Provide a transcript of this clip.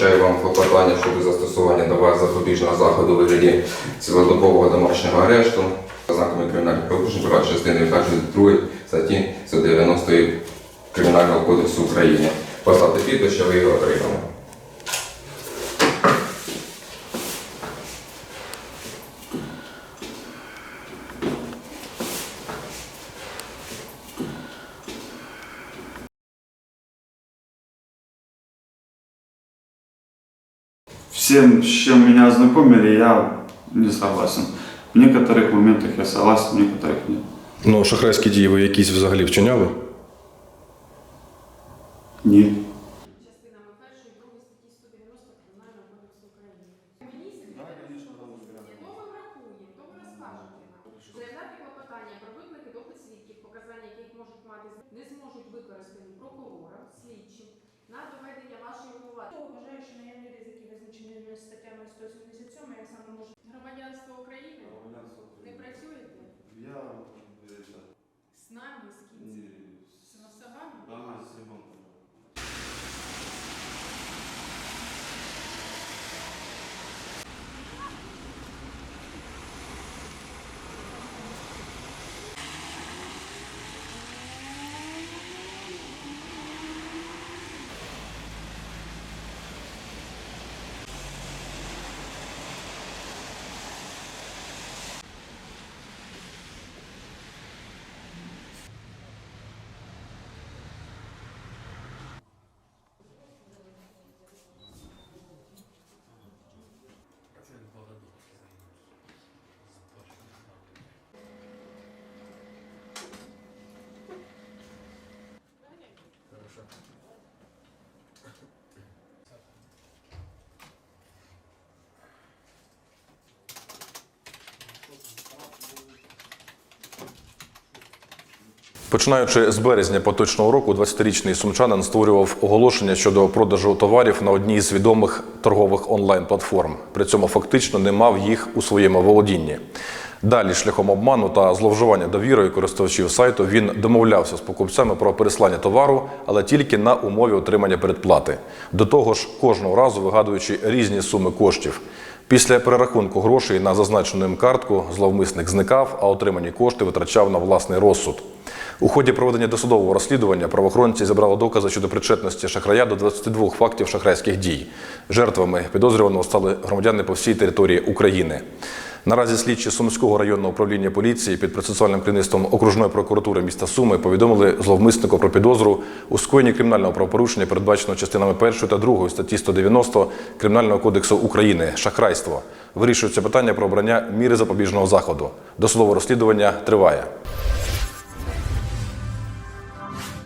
вручаю вам клопотання щодо застосування до вас запобіжного заходу вигляді цілодобового домашнього арешту за знаками кримінальних порушень права частини 1 2 статті 190 Кримінального кодексу України. Поставте підпис, що ви його отримали. Всем, с чем меня ознакомили, я не согласен. В некоторых моментах я согласен, в некоторых нет. Ну, шахрайські дії ви якісь взагалі вчиняли? Нет. частинами першої, другої статті 190 Кримінального кодексу України. Мені то ми врахуємо, то ви розкажете нам. Заявляти клопотання про виклики допит свідків, показання яких можуть мати не зможуть використані прокурором, слідчим someone will Починаючи з березня поточного року, 20-річний сумчанин створював оголошення щодо продажу товарів на одній з відомих торгових онлайн-платформ. При цьому фактично не мав їх у своєму володінні. Далі, шляхом обману та зловживання довірою користувачів сайту, він домовлявся з покупцями про переслання товару, але тільки на умові отримання передплати. До того ж, кожного разу вигадуючи різні суми коштів. Після перерахунку грошей на зазначену їм картку зловмисник зникав, а отримані кошти витрачав на власний розсуд. У ході проведення досудового розслідування правоохоронці зібрали докази щодо причетності шахрая до 22 фактів шахрайських дій. Жертвами підозрюваного стали громадяни по всій території України. Наразі слідчі Сумського районного управління поліції під процесуальним керівництвом окружної прокуратури міста Суми повідомили зловмиснику про підозру у скоєнні кримінального правопорушення, передбаченого частинами 1 та 2 статті 190 Кримінального кодексу України шахрайство. Вирішується питання про обрання міри запобіжного заходу. Досудове розслідування триває.